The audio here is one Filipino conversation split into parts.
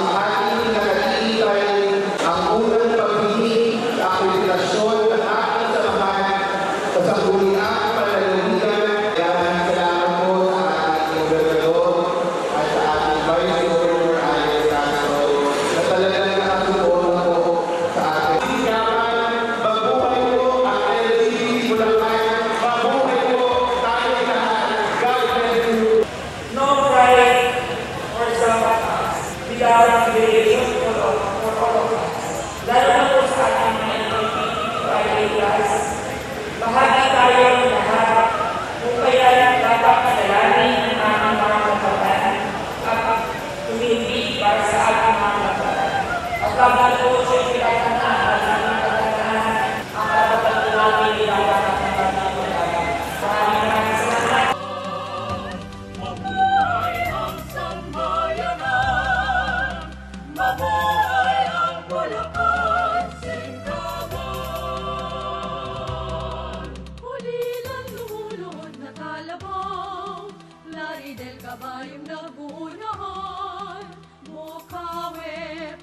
Amém.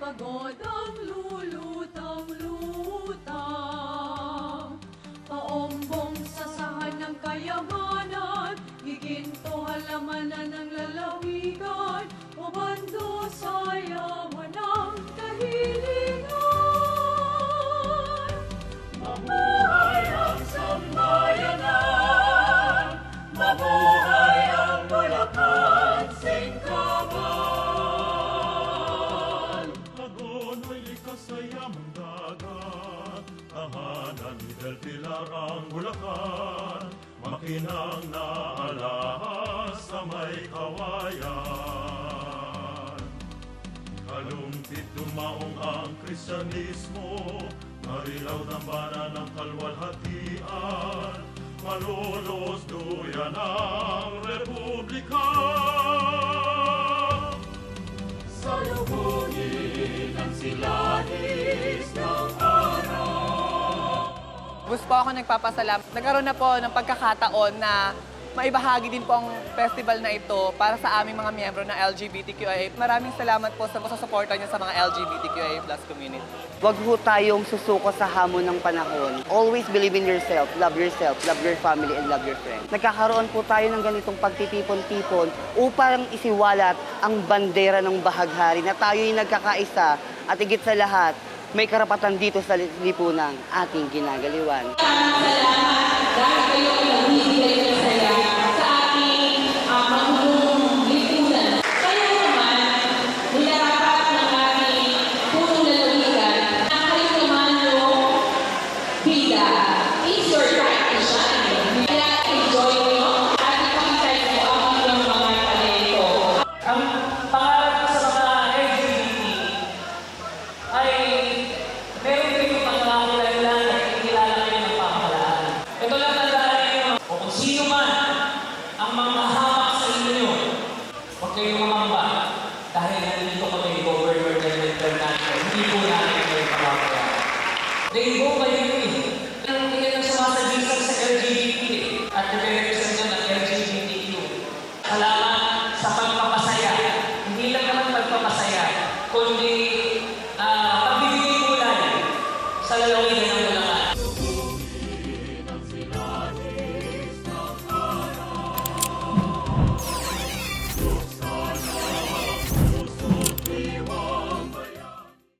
Pagod ang lulutang-lutang. Paombong sasahan ng kayamanan, giginto halamanan ng lalawigan, o bando sa yaman ng kahilingan. Mabuhay ang sambayanan, mabuhay ang Bulacan Tahanan Del Pilar ang Bulacan Makinang naalahas sa may kawayan. Kalumpit dumaong ang Kristyanismo Marilaw dambana ng kalwalhatian. Malolos duyan ang Republika Gusto po ako nagpapasalam. Nagkaroon na po ng pagkakataon na maibahagi din po ang festival na ito para sa aming mga miyembro ng LGBTQIA. Maraming salamat po sa susuporta niyo sa mga LGBTQIA plus community. Huwag ho tayong susuko sa hamon ng panahon. Always believe in yourself, love yourself, love your family, and love your friends. Nagkakaroon po tayo ng ganitong pagtitipon-tipon upang isiwalat ang bandera ng bahaghari na tayo'y nagkakaisa at higit sa lahat, may karapatan dito sa lipunang ating ginagaliwan. dahil kayo ay nagbibigay ng saya sa ating uh, magbubong lipunan. Kayo naman, nilarapat ng ating punong lalawigan na kayo naman yung bida. It's your time to shine. Kaya enjoy nyo at ipakita nyo ang inyong mga talento. Ang pangarap ko sa mga LGBT ay meron din yung pangangailangan na ikilala kayo ng pamahalaan. Ito lang tandaan ninyo, o kung sino man ang mga hamak sa inyo, huwag kayong mamamba dahil nandito kami Governor David Fernando. Hindi po namin kayo pamahalaan. Rainbow kayo yun eh. Ang tingin ng sumasagisag sa LGBT at represent ng LGBTQ. Salamat sa pagpapasaya. Hindi lang naman pagpapasaya, kundi